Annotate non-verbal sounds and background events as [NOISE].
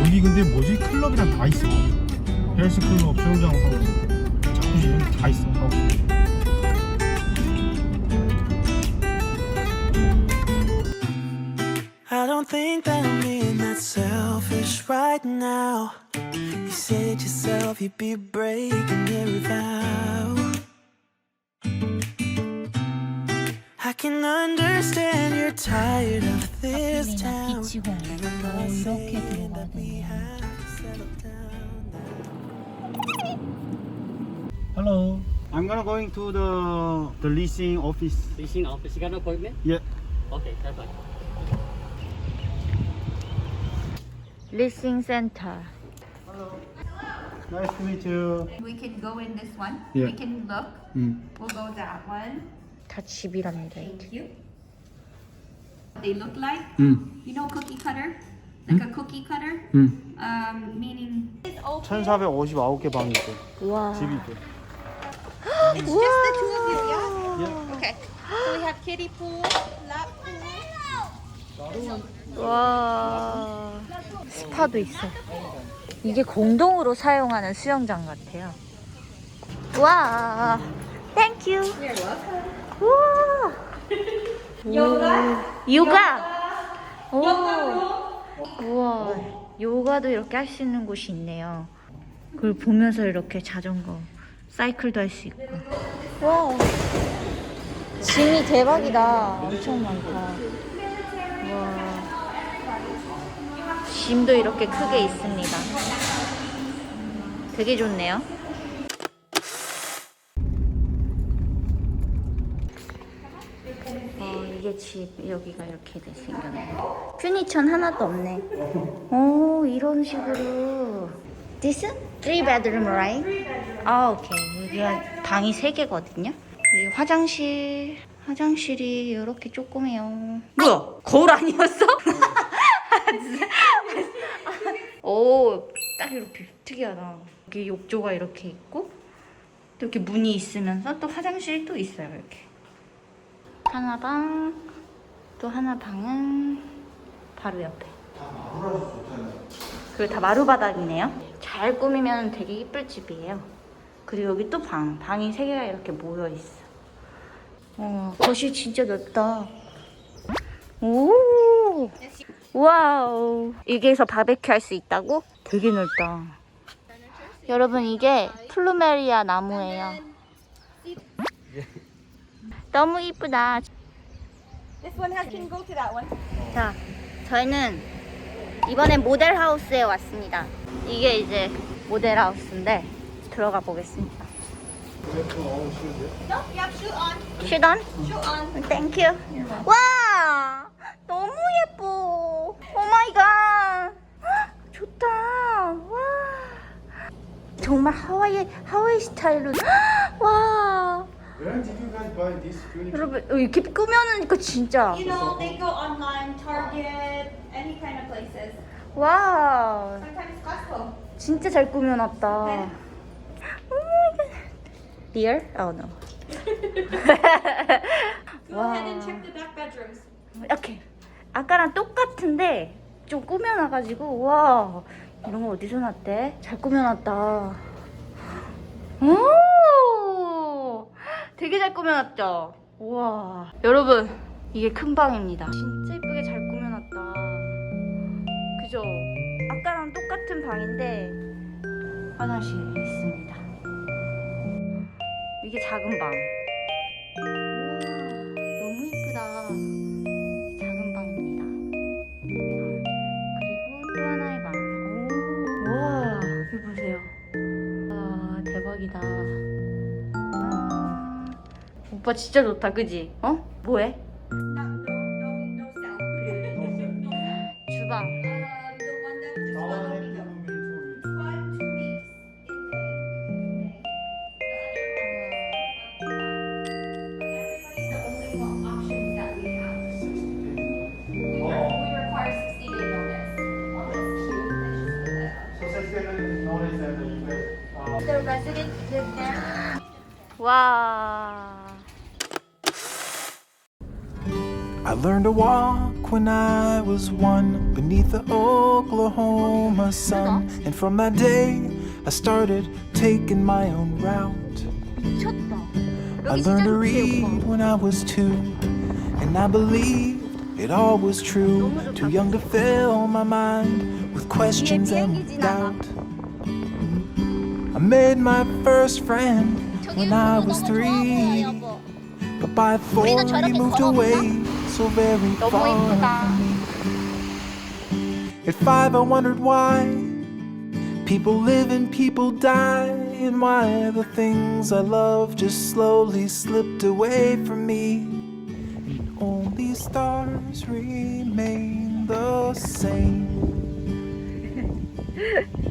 여기 근데 뭐지 클럽이랑 다 있어 헬스 클럽 수영장 하고 자쿠지 다 있어 vow. I can understand you're tired of this 카플리나 town. 비치공원도 이렇게 들어가야 되네. Hello I'm gonna going to the the leasing office Leasing office, you got an appointment? yeah Okay, that's fine. 리싱 센터. Nice to meet you We can go in this one. Yeah. We can look. 음. We'll go that one. 다 집이랍니다. Thank you. They look like, 음. you know, cookie cutter, like a cookie cutter. 음. Um, meaning it's open. 1459개 방이 있대 와. 집이 있대 It's just the two of you, yeah. Okay. So we have kiddie pool, lap pool. 와. 스파도 있어. 이게 공동으로 사용하는 수영장 같아요. 와. 땡큐. 우와. 요가? 요가. 오. 우와. 요가도 이렇게 할 수 있는 곳이 있네요. 그걸 보면서 이렇게 자전거, 사이클도 할 수 있고. 와. 짐이 대박이다. 엄청 많다. 와. 짐도 이렇게 크게 있습니다. 되게 좋네요. 어, 이게 집, 여기가 이렇게 돼 생겼네. 퓨니천 하나도 없네. 오, 이런 식으로. This? Three bedroom, right? 아, 오케이. 여기가 방이 세 개거든요. 그리고 화장실. 화장실이 이렇게 조그매요. 뭐야? 거울 아니었어? [LAUGHS] 오, 딱 이렇게 특이하다. 여기 욕조가 이렇게 있고, 또 이렇게 문이 있으면서 또 화장실이 또 있어요, 이렇게. 하나 방, 또 하나 방은 바로 옆에. 그리고 다 마루바닥이네요. 잘 꾸미면 되게 이쁠 집이에요. 그리고 여기 또 방, 방이 세 개가 이렇게 모여 있어. 어, 거실 진짜 넓다. 오, 와우. 여기에서 바베큐 할 수 있다고? 되게 넓다. 여러분 이게 플루메리아 나무예요. 너무 이쁘다. This one has can go to that one. 자, 저희는 이번에 모델 하우스에 왔습니다. 이게 이제 모델 하우스인데 들어가 보겠습니다. No, you have shoe on. 슈던? Shoe on. 땡큐. 와, 너무 예뻐. 오 마이 갓. 좋다. 와. 정말 하와이 하와이 스타일로. [GASPS] 와. Where did you guys buy this furniture? 여러분 어, 이렇게 꾸며놓으니까 진짜. You know, they go online, Target, any kind of places. 와. Sometimes Costco. 진짜 잘 꾸며놨다. 갓. Dear? Oh no. Go ahead and check the back bedrooms. 이렇게 아까랑 똑같은데 좀 꾸며놔가지고 와 이런 거 어디서 났대? 잘 꾸며놨다. 오 되게 잘 꾸며놨죠. 와 여러분 이게 큰 방입니다. 진짜 예쁘게 잘 꾸며놨다. 그죠? 아까랑 똑같은 방인데 화장실 있습니다. 이게 작은 방. 오빠 진짜 좋다, 그지? 어? 뭐해? 주방. Um, the one that just got opened up. One, two weeks in May. The other one, everybody's the only one options that we have. We re- we require sixty day notice. Oh, that's cute. Let's just put that up. So 60 notice and you guys uh, The residents live there. 와. I learned to walk when I was one beneath the Oklahoma sun. And from that day, I started taking my own route. I learned to read when I was two, and I believed it all was true. Too young to fill my mind with questions and doubt. I made my first friend when I was three, but by four he moved away so very far At five, I wondered why people live and people die, and why the things I love just slowly slipped away from me, and only stars remain the same. [LAUGHS]